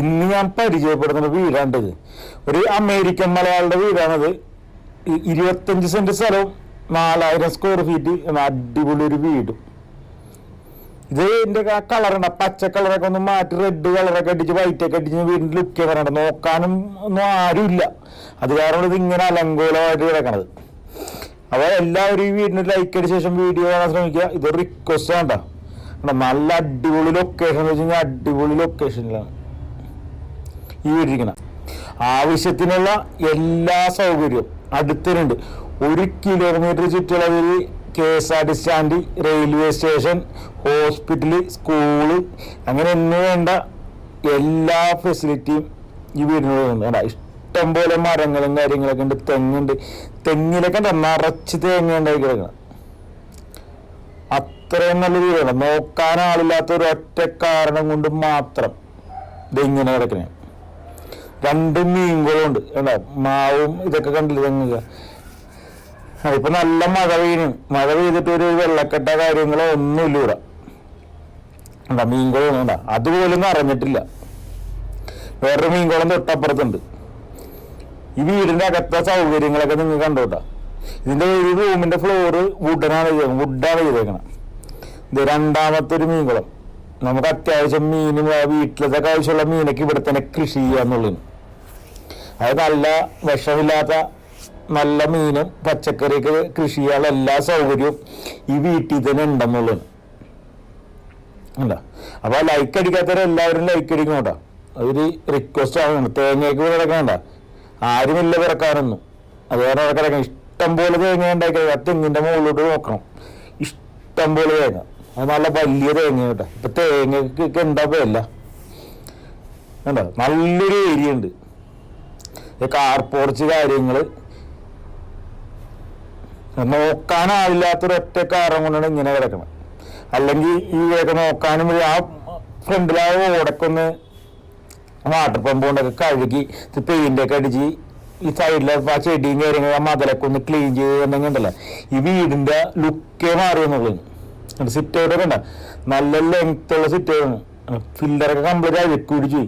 ഇന്ന് ഞാൻ പരിചയപ്പെടുന്ന വീടാണ്ട് ഇത് ഒരു അമേരിക്കൻ മലയാളിയുടെ വീടാണത്. ഇരുപത്തഞ്ച് സെന്റ് സ്ഥലവും നാലായിരം സ്ക്വയർ ഫീറ്റ് അടിപൊളി ഒരു വീടും. ഇത് ഇതിന്റെ ആ കളറുണ്ട് പച്ച കളറൊക്കെ ഒന്ന് മാറ്റി റെഡ് കളറൊക്കെ അടിച്ച് വൈറ്റ് ഒക്കെ അടിച്ച് വീടിന്റെ ലുക്ക് വരണ്ട നോക്കാനും ഒന്നും ആരുമില്ല അത് കാരണം ഇത് ഇങ്ങനെ അലങ്കോലമായിട്ട് കിടക്കണത്. അപ്പോൾ എല്ലാവരും ഈ വീടിന് ലൈക്ക് അടിച്ച ശേഷം വീഡിയോ കാണാൻ ശ്രമിക്കുക. ഇതൊരു റിക്വസ്റ്റ് വേണ്ട നല്ല അടിപൊളി ലൊക്കേഷൻ എന്ന് വെച്ച് കഴിഞ്ഞാൽ അടിപൊളി ലൊക്കേഷനിലാണ് ഈ ആവശ്യത്തിനുള്ള എല്ലാ സൗകര്യവും അടുത്തിനുണ്ട് ഒരു കിലോമീറ്റർ ചുറ്റളവിൽ K S R T stand railway station hospital school അങ്ങനെ എന്ന് വേണ്ട. എല്ലാ ഫെസിലിറ്റിയും ഈ വീടിനുണ്ട് വേണ്ട. ഇഷ്ടം പോലെ മരങ്ങളും കാര്യങ്ങളൊക്കെ ഉണ്ട്. തെങ്ങുണ്ട്. തെങ്ങിലൊക്കെ ഉണ്ട്. നിറച്ച് തേങ്ങ ഉണ്ടായി കിടക്കണം. അത്രയും നല്ല വീടാണ്. നോക്കാൻ ആളില്ലാത്ത ഒരു ഒറ്റ കാരണം കൊണ്ട് മാത്രം ഇതിങ്ങനെ കിടക്കണേ. രണ്ട് മീൻകുളമുണ്ട് കണ്ടോ? മാവും ഇതൊക്കെ കണ്ടില്ല തെങ്ങുക ഇപ്പൊ നല്ല മഴ പെയ്യും മഴ പെയ്തിട്ട് ഒരു വെള്ളക്കെട്ട കാര്യങ്ങളോ ഒന്നുമില്ല ഇവിടെ. കണ്ടോ? മീൻകുളം ഉണ്ടാ അതുപോലും അറിഞ്ഞിട്ടില്ല വേറൊരു മീൻകുളം തൊട്ടപ്പുറത്തുണ്ട്. ഈ വീടിന്റെ അകത്തെ സൗകര്യങ്ങളൊക്കെ നിങ്ങൾ കണ്ടോട്ടാ ഇതിന്റെ ഒരു റൂമിന്റെ ഫ്ലോറ് വുഡനാണ് ചെയ്തേക്കുന്നത് വുഡാണ് ചെയ്തേക്കണം. ഇത് രണ്ടാമത്തെ ഒരു മീൻകുളം. നമുക്ക് അത്യാവശ്യം മീനും വീട്ടിലത്തെ ആവശ്യമുള്ള മീനൊക്കെ ഇവിടെ തന്നെ കൃഷി ചെയ്യാന്നുള്ളതിന് അത് നല്ല വിഷമില്ലാത്ത നല്ല മീനും പച്ചക്കറിയൊക്കെ കൃഷി ചെയ്യാനുള്ള എല്ലാ സൗകര്യവും ഈ വീട്ടിൽ തന്നെ ഉണ്ടെന്നുള്ളത് അല്ല അപ്പൊ ലൈക്ക് അടിക്കാത്തവരെല്ലാവരും ലൈക്ക് അടിക്കണം കേട്ടോ അതൊരു റിക്വസ്റ്റ് ആണ്. തേങ്ങയ്ക്ക് കിടക്കണ്ട ആരുമില്ല പിറക്കാനൊന്നും അത് കാരണം കിടക്കണം ഇഷ്ടം പോലെ തേങ്ങ ഉണ്ടാക്കി ആ തെങ്ങിന്റെ മുകളിലോട്ട് നോക്കണം. ഇഷ്ടം പോലെ തേങ്ങ. അത് നല്ല വലിയ തേങ്ങ കേട്ടോ. ഇപ്പൊ തേങ്ങക്ക് എന്താ വില? കണ്ടോ? നല്ലൊരു ഏരിയ ഉണ്ട്. കാർ പോർച്ച് കാര്യങ്ങൾ നോക്കാനാവില്ലാത്തൊരു ഒറ്റ കാരണം കൊണ്ടാണ് ഇങ്ങനെ കിടക്കുന്നത് അല്ലെങ്കിൽ ഈ ഇതൊക്കെ നോക്കാനും വഴി ആ ഫ്രണ്ടിലായ ഓടക്കൊന്ന് വാട്ടർ പമ്പ് കൊണ്ടൊക്കെ കഴുകി പെയിന്റൊക്കെ അടിച്ച് ഈ സൈഡിലെ ആ ചെടിയും കാര്യങ്ങളും ആ മതിലൊക്കെ ഒന്ന് ക്ലീൻ ചെയ്തെന്നെങ്കിൽ ഉണ്ടല്ലോ. ഈ വീടിന്റെ ലുക്കേ മാറിയെന്നുള്ളത്. സിറ്റ് ഔട്ടൊക്കെ ഉണ്ട നല്ല ലെങ്ത്തുള്ള സിറ്റ് ഔട്ടാണ് ഫില്ലറൊക്കെ കംപ്ലീറ്റ് അഴുക്ക് പിടിച്ചു?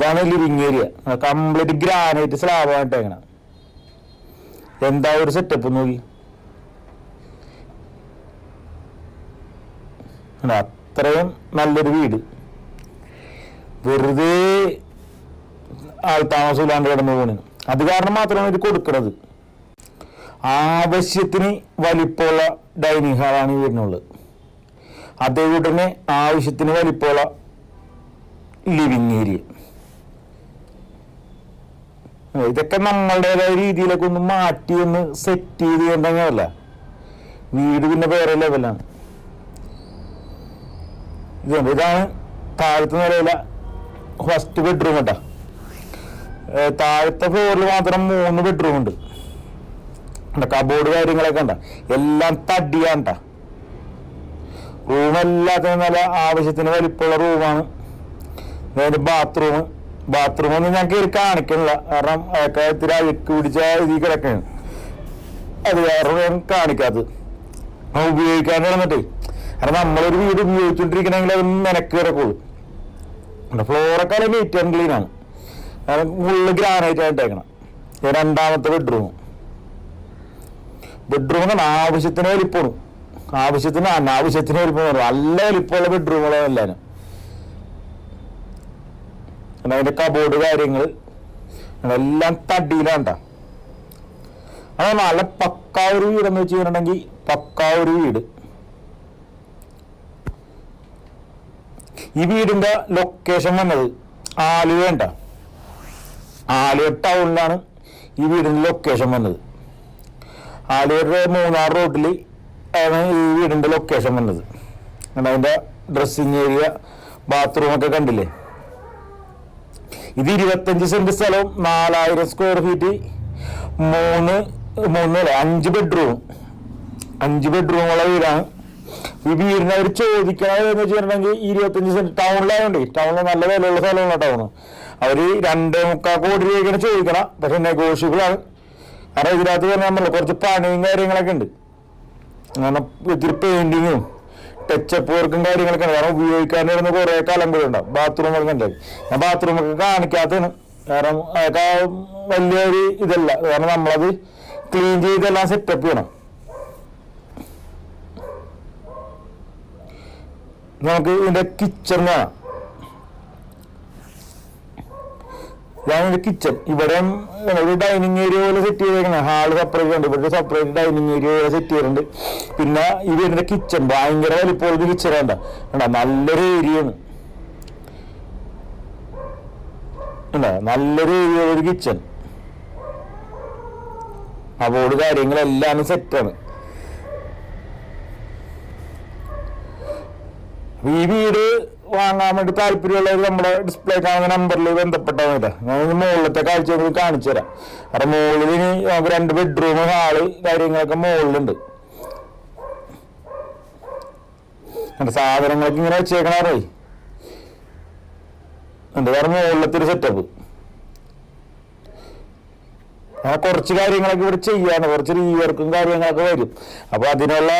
ഇതാണ് ലിവിങ് ഏരിയ കംപ്ലീറ്റ് ഗ്രാനൈറ്റ് സ്ലാബായിട്ട് എങ്ങനെ എന്താ ഒരു സെറ്റപ്പ് നോക്കി? അത്രയും നല്ലൊരു വീട്. വെറുതെ ആൾ താമസമില്ലാണ്ട് കിടന്നു പോണു. അത് കാരണം മാത്രമാണ് ഇത് കൊടുക്കുന്നത് ആവശ്യത്തിന് വലിപ്പമുള്ള ഡൈനിങ് ഹാളാണ് ഈ വീടിനുള്ളത്. അതേ വീടിന് ആവശ്യത്തിന് വലിപ്പമുള്ള ലിവിങ് ഏരിയ ഇതൊക്കെ നമ്മളുടേതായ രീതിയിലൊക്കെ ഒന്ന് മാറ്റി ഒന്ന് സെറ്റ് ചെയ്ത് ചെയ്യണ്ടെങ്കിലല്ല വീട് പിന്നെ വേറെ ലെവലാണ് ഇതുണ്ട് ഇതാണ് താഴത്തെ നിലയിലെ ഫസ്റ്റ് ബെഡ്റൂം കേട്ടാ താഴത്തെ ഫ്ലോറിൽ മാത്രം മൂന്ന് ബെഡ്റൂം ഉണ്ട്. കബോർഡ് കാര്യങ്ങളൊക്കെ ഉണ്ടാ എല്ലാം തടിയാണ്ട റൂം നല്ല ആവശ്യത്തിന് വലിപ്പമുള്ള റൂമാണ് അതായത് ബാത്റൂം ബാത്റൂം ഒന്നും ഞാൻ കയറി കാണിക്കണില്ല. കാരണം ഇത്തിരി അഴുക്ക് പിടിച്ച ഇതിൽ കിടക്കാണ് അത് വേറെ ഞാൻ കാണിക്കാത്തത്. ആ ഉപയോഗിക്കാൻ കിടന്നിട്ടേ കാരണം നമ്മളൊരു വീട് ഉപയോഗിച്ചുകൊണ്ടിരിക്കണമെങ്കിൽ അത് നിനക്ക് കിടക്കുള്ളൂ. ഫ്ലോറൊക്കെ നീറ്റ് ആൻഡ് ക്ലീൻ ആണ്. കാരണം ഫുള്ള് ഗ്രാനൈറ്റ് ആയിട്ടേക്കണം രണ്ടാമത്തെ ബെഡ്റൂം ബെഡ്റൂം ആവശ്യത്തിന് വലിപ്പമാണ്. ആവശ്യത്തിന് അനാവശ്യത്തിന് വലിപ്പം നല്ല വലിപ്പമുള്ള ബെഡ്റൂമുകളാണ് എല്ലാവരും പിന്നെ അതിന്റെ കബോർഡ് കാര്യങ്ങൾ എല്ലാം തടിയിലാണ്ട. അത് നല്ല പക്കാ ഒരു വീടെന്ന് വെച്ച് കഴിഞ്ഞിട്ടുണ്ടെങ്കിൽ പക്കാ ഒരു വീട്. ഈ വീടിന്റെ ലൊക്കേഷൻ വന്നത് ആലുവേണ്ട ആലുവ ടൗണിലാണ് ഈ വീടിന്റെ ലൊക്കേഷൻ വന്നത്. ആലുവയുടെ മൂന്നാർ റോഡിൽ ആണ് ഈ വീടിന്റെ ലൊക്കേഷൻ വന്നത്. അതിന്റെ ഡ്രസ്സിങ് ഏരിയ ബാത്റൂം ഒക്കെ കണ്ടില്ലേ? ഇത് ഇരുപത്തഞ്ച് സെന്റ് സ്ഥലവും നാലായിരം സ്ക്വയർ ഫീറ്റ് മൂന്ന് മൂന്നല്ല അഞ്ച് ബെഡ്റൂം അഞ്ച് ബെഡ്റൂമുള്ള വീടാണ്. ഈ വീടിന് അവർ ചോദിക്കണത് എന്ന് വെച്ചിട്ടുണ്ടെങ്കിൽ ഇരുപത്തഞ്ച് സെന്റ് ടൗണിലായതുകൊണ്ട് ടൗണിൽ നല്ല വിലയുള്ള സ്ഥലമാണ് ടൗണ് അവർ രണ്ടേ മുക്കാൽ കോടി രൂപയ്ക്കാണ് ചോദിക്കണം പക്ഷെ നെഗോഷ്യബിൾ ആണ്. കാരണം ഇതിനകത്ത് നമ്മൾ കുറച്ച് പണിയും കാര്യങ്ങളൊക്കെ ഉണ്ട്. അങ്ങനെ ഇത്തിരി പെയിന്റിങ്ങും ടച്ചപ്പ് വർക്കും കാര്യങ്ങളൊക്കെ കാരണം കാലം കൂടെ ഉണ്ടാവും കലമ്പുകളുണ്ടാവും ബാത്റൂമൊക്കെ ഉണ്ടാവും ഞാൻ ബാത്റൂമൊക്കെ കാണിക്കാത്തതാണ്. കാരണം അതൊക്കെ വലിയൊരു ഇതല്ല. കാരണം നമ്മളത് ക്ലീൻ ചെയ്തെല്ലാം സെറ്റപ്പ് ചെയ്യണം. നമുക്ക് ഇതിന്റെ കിച്ചൺ കാണാം ഇതാണ് കിച്ചൺ ഇവിടെ ഒരു ഡൈനിങ് ഏരിയ പോലെ സെറ്റ് ചെയ്തേക്കുന്നത് ഹാൾ സെപ്പറേറ്റ് ഉണ്ട് ഇവിടെ സെപ്പറേറ്റ് ഡൈനിങ് ഏരിയ പോലെ സെറ്റ് ചെയ്തിട്ടുണ്ട്. പിന്നെ ഈ വരുന്ന കിച്ചൺ ഭയങ്കര വലിപ്പമുള്ള കിച്ചൺ വേണ്ട കണ്ടോ? നല്ലൊരു ഏരിയ ആണ്. നല്ലൊരു ഏരിയ ഒരു കിച്ചൺ അവോട് കാര്യങ്ങളെല്ലാം സെറ്റാണ് ഈ വീട് വാങ്ങാൻ വേണ്ടി താല്പര്യമുള്ളവർ നമ്മുടെ ഡിസ്പ്ലേ കാണുന്ന നമ്പറിൽ ബന്ധപ്പെട്ടാൽ മതി ഞാൻ മുകളിലത്തെ കാഴ്ച നിങ്ങൾക്ക് കാണിച്ചു തരാം. കാരണം മുകളിൽ ഇനി നമുക്ക് രണ്ട് ബെഡ്റൂം ഹാൾ കാര്യങ്ങളൊക്കെ മുകളിലുണ്ട്. സാധനങ്ങളൊക്കെ ഇങ്ങനെ വെച്ചേക്കണേ എന്റെ വേറെ മുകളിലത്തെ സെറ്റപ്പ് ആ കുറച്ച് കാര്യങ്ങളൊക്കെ ഇവിടെ ചെയ്യാണ് കുറച്ച് റീവർക്കും കാര്യങ്ങളൊക്കെ വരും. അപ്പൊ അതിനുള്ള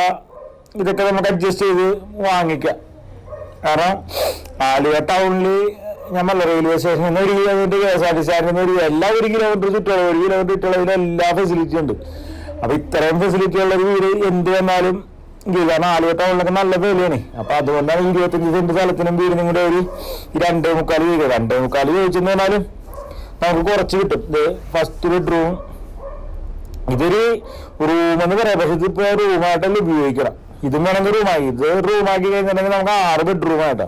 ഇതൊക്കെ നമുക്ക് അഡ്ജസ്റ്റ് ചെയ്ത് വാങ്ങിക്കാം. കാരണം ആലുവ ടൗണിൽ ഞമ്മല്ല റെയിൽവേ സ്റ്റേഷനിൽ നിന്ന് ഒരു kilometre K S R T സ്റ്റാൻഡിൽ നിന്ന് ഒരു എല്ലാ ഒരു കിലോമീറ്റർ ചുറ്റുള്ള ഒരു കിലോമീറ്റർ ചുറ്റുള്ളതിൽ എല്ലാ ഫെസിലിറ്റി ഉണ്ട്. അപ്പൊ ഇത്രയും ഫെസിലിറ്റി ഉള്ള ഒരു വീട് എന്ത് വന്നാലും കാരണം ആലുവ ടൗണിലൊക്കെ നല്ല വിലയാണ്. അപ്പൊ അതുകൊണ്ടാണ് ഇരുപത്തഞ്ച് സെന്റ് സ്ഥലത്തിനും വീടിനും കൂടെ ഒരു രണ്ടേ മുക്കാൽ വീട്. രണ്ടേ മുക്കാൽ ചോദിച്ചെന്ന് പറഞ്ഞാലും നമുക്ക് കുറച്ച് കിട്ടും. ഇത് ഫസ്റ്റ് ബെഡ്റൂം ഇതൊരു റൂം എന്ന് പറയാം. പക്ഷെ ഇതിപ്പോ റൂമായിട്ടല്ല ഉപയോഗിക്കണം. ഇതും വേണമെങ്കിൽ റൂമായി ഇത് റൂമാക്കി കഴിഞ്ഞിട്ടുണ്ടെങ്കിൽ നമുക്ക് ആറ് ബെഡ്റൂം ആയിട്ടാ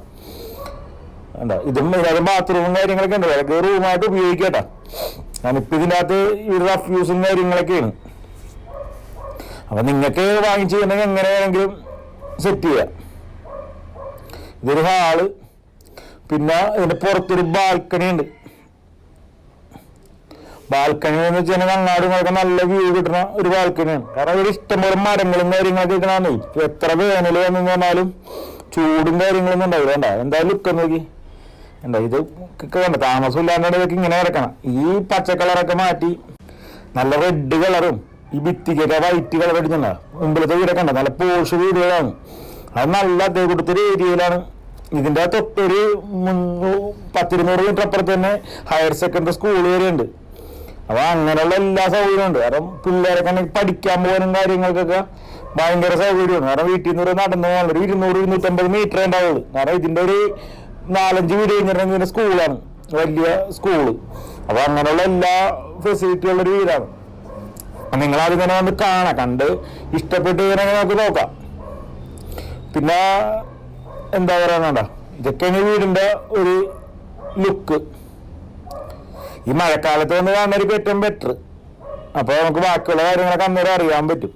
വേണ്ട ഇതും ഇതിനകത്ത് ബാത്റൂമും കാര്യങ്ങളൊക്കെ ഉണ്ട്. അതൊക്കെ റൂമായിട്ട് ഉപയോഗിക്കട്ടാ ഞാനിപ്പോ അകത്ത് ഈ റഫ് യൂസും കാര്യങ്ങളൊക്കെയാണ്. അപ്പൊ നിങ്ങൾക്ക് വാങ്ങിച്ചു കഴിഞ്ഞാൽ എങ്ങനെ വേണമെങ്കിലും സെറ്റ് ചെയ്യാം. ഇതൊരു ഹാൾ പിന്നെ ഇതിന്റെ പുറത്തൊരു ബാൽക്കണി ഉണ്ട്. ബാൽക്കണി എന്ന് വെച്ചാൽ അങ്ങാടുകളൊക്കെ നല്ല വ്യൂ കിട്ടുന്ന ഒരു ബാൽക്കണിയാണ് കാരണം ഇവിടെ ഇഷ്ടംപോലെ മരങ്ങളും കാര്യങ്ങളൊക്കെ കിട്ടണമെന്നേ എത്ര വേനൽ വന്നു പറഞ്ഞാലും ചൂടും കാര്യങ്ങളൊന്നും ഉണ്ടാവില്ല. വേണ്ട എന്തായാലും ലുക്ക് നോക്കി. എന്താ ഇത് വേണ്ട താമസം ഇല്ലാണ്ടാണ് ഇതൊക്കെ ഇങ്ങനെ കിടക്കണം ഈ പച്ച കളറൊക്കെ മാറ്റി നല്ല റെഡ് കളറും ഈ ഭിത്തിക്കൊക്കെ വൈറ്റ് കളർ അടിച്ചിട്ടുണ്ടാ? മുമ്പിലത്തെ വീടൊക്കെ ഉണ്ട് നല്ല പോഷ് വീടുകളാണ്. അത് നല്ല അതേ കൊടുത്തൊരു ഏരിയയിലാണ് ഇതിന്റെ തൊട്ടൊരു മുന്നൂ- പത്തിരുന്നൂറ് മീറ്റർ അപ്പുറത്ത് തന്നെ ഹയർ സെക്കൻഡറി സ്കൂൾ വരെയുണ്ട് ഉണ്ട്. അപ്പൊ അങ്ങനെയുള്ള എല്ലാ സൗകര്യവും ഉണ്ട്. കാരണം പിള്ളേരൊക്കെ പഠിക്കാൻ പോകാനും കാര്യങ്ങൾക്കൊക്കെ ഭയങ്കര സൗകര്യമാണ്. കാരണം വീട്ടിൽ നിന്ന് നടന്നു പോകാൻ ഒരു ഇരുന്നൂറ് ഇരുന്നൂറ്റമ്പത് മീറ്റർ ഉണ്ടാവുള്ളൂ. കാരണം ഇതിന്റെ ഒരു നാലഞ്ച് വീട് കഴിഞ്ഞിട്ടുണ്ടെങ്കിൽ സ്കൂളാണ് വലിയ സ്കൂൾ അപ്പൊ അങ്ങനെയുള്ള എല്ലാ ഫെസിലിറ്റിയുള്ള ഒരു വീടാണ്. നിങ്ങൾ ആദ്യം തന്നെ വന്ന് കാണാം. കണ്ട് ഇഷ്ടപ്പെട്ട് കഴിഞ്ഞാൽ നമുക്ക് നോക്കാം. പിന്നെ എന്താ പറയാനുണ്ട? ഇതൊക്കെയാണ് വീടിന്റെ ഒരു ലുക്ക് ഈ മഴക്കാലത്ത് വന്ന് ഏറ്റവും ബെറ്റർ അപ്പോൾ നമുക്ക് ബാക്കിയുള്ള കാര്യങ്ങളൊക്കെ അന്നേരം അറിയാൻ പറ്റും.